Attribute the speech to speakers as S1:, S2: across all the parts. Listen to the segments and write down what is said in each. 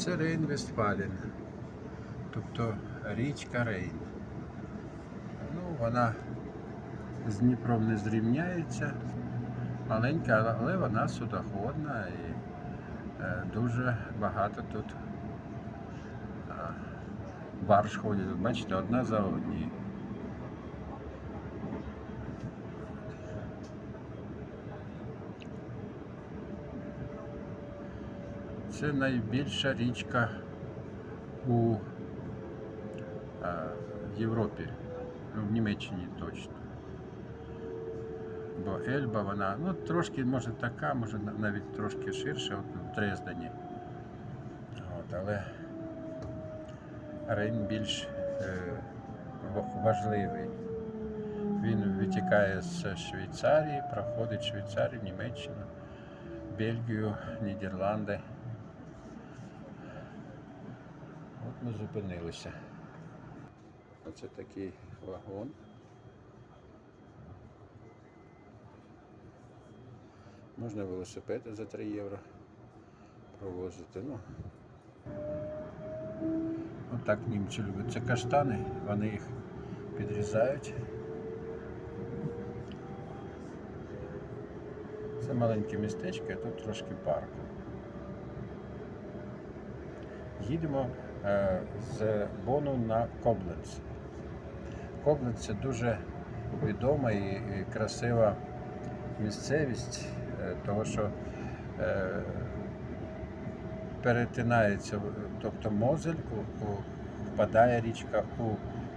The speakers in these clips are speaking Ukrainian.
S1: Це Рейн Вестфалін, тобто річка Рейн. Ну, вона з Дніпром не зрівняється, маленька, але вона судоходна і е, дуже багато тут е, барж ходять. Бачите, одна за однією. Це найбільша річка у е, Європі, ну, в Німеччині точно. Бо Ельба, вона ну, трошки може така, може навіть трошки ширша, от в Дрездені. От, але Рейн більш е, важливий. Він витікає з Швейцарії, проходить Швейцарію, Німеччину, Бельгію, Нідерланди. От ми зупинилися. Оце такий вагон. Можна велосипеди за 3 євро провозити. Ну, отак німці люблять. Це каштани, вони їх підрізають. Це маленьке містечко, а тут трошки парку. Їдемо з Бону на Кобленц. Кобленц це дуже відома і, красива місцевість, е, того що е, перетинається, тобто Мозель впадає річка у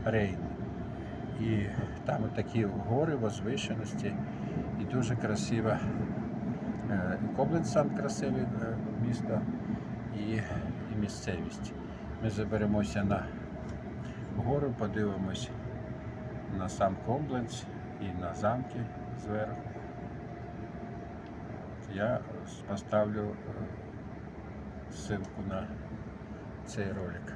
S1: Рейн. І там такі гори, возвишеності і дуже красива. е, Кобленц сам красиве е, місто і місцевість. Ми заберемося на гору, подивимось на сам комплекс і на замки зверху. Я поставлю е, ссылку на цей ролик.